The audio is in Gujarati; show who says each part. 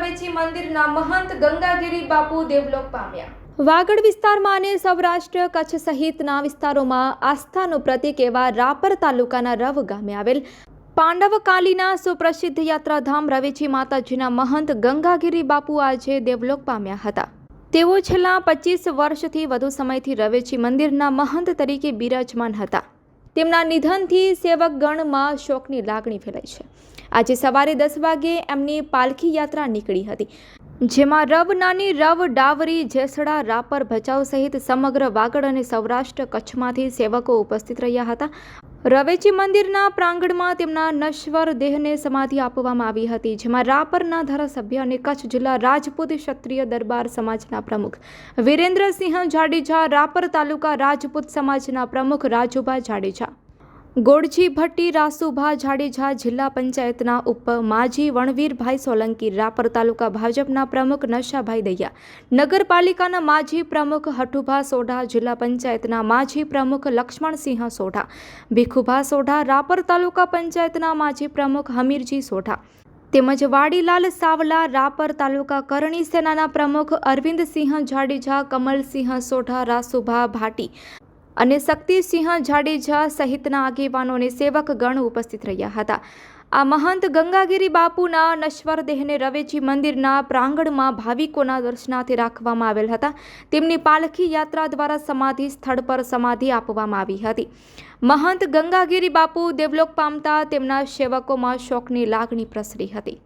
Speaker 1: મંદિરના મહંત ગંગાગીરી બાપુ દેવલોક પામ્યા.
Speaker 2: વાગડ વિસ્તારમાં અને સૌરાષ્ટ્ર કચ્છ સહિતના વિસ્તારોમાં આસ્થાનું પ્રતીક એવા રાપર તાલુકાના રવ ગામે આવેલ પાંડવકાલીના સુપ્રસિદ્ધ યાત્રાધામ રવેચી માતાજીના મહંત ગંગાગીરી બાપુ આજે દેવલોક પામ્યા હતા. તેઓ છેલ્લા પચીસ વર્ષથી વધુ સમયથી રવેચી મંદિરના મહંત તરીકે બિરાજમાન હતા. તેમના નિધનથી સેવકગણમાં શોકની લાગણી ફેલાઈ છે. આજે સવારે દસ વાગે એમની પાલખી યાત્રા નીકળી હતી, જેમાં રવ નાની રવ ડાવરી, જેસડા, રાપર, ભચાઉ સહિત સમગ્ર વાગડ અને સૌરાષ્ટ્ર કચ્છમાંથી સેવકો ઉપસ્થિત રહ્યા હતા. રવેચી મંદિરના પ્રાંગણમાં તેમના નશ્વર દેહને સમાધિ આપવામાં આવી હતી, જેમાં રાપરના ધારાસભ્ય અને કચ્છ જિલ્લા રાજપૂત ક્ષત્રિય દરબાર સમાજના પ્રમુખ વિરેન્દ્રસિંહ જાડેજા, રાપર તાલુકા રાજપૂત સમાજના પ્રમુખ રાજુભા જાડેજા ગોળજી ભટ્ટી રાસુભા જાડેજા જિલ્લા પંચાયતના ઉપ માજી વણવીરભાઈ સોલંકી, રાપર તાલુકા ભાજપના પ્રમુખ નશાભાઈ દૈયા, નગરપાલિકાના માજી પ્રમુખ હઠુભા સોઢા, જિલ્લા પંચાયતના માજી પ્રમુખ લક્ષ્મણસિંહ સોઢા, ભીખુભા સોઢા, રાપર તાલુકા પંચાયતના માજી પ્રમુખ હમીરજી સોઢા, તેમજ વાડીલાલ સાવલા, રાપર તાલુકા કરણી સેનાના પ્રમુખ અરવિંદસિંહ જાડેજા, કમલસિંહ સોઢા, રાસુભા ભાટી અને શક્તિસિંહ જાડેજા સહિતના આગેવાનો અને સેવકગણ ઉપસ્થિત રહ્યા હતા. આ મહંત ગંગાગીરી બાપુના નશ્વર દેહને રવેચી મંદિરના પ્રાંગણમાં ભાવિકોના દર્શનાર્થે રાખવામાં આવેલ હતા. તેમની પાલખી યાત્રા દ્વારા સમાધિ સ્થળ પર સમાધિ આપવામાં આવી હતી. મહંત ગંગાગીરી બાપુ દેવલોક પામતા તેમના સેવકોમાં શોકની લાગણી પ્રસરી હતી.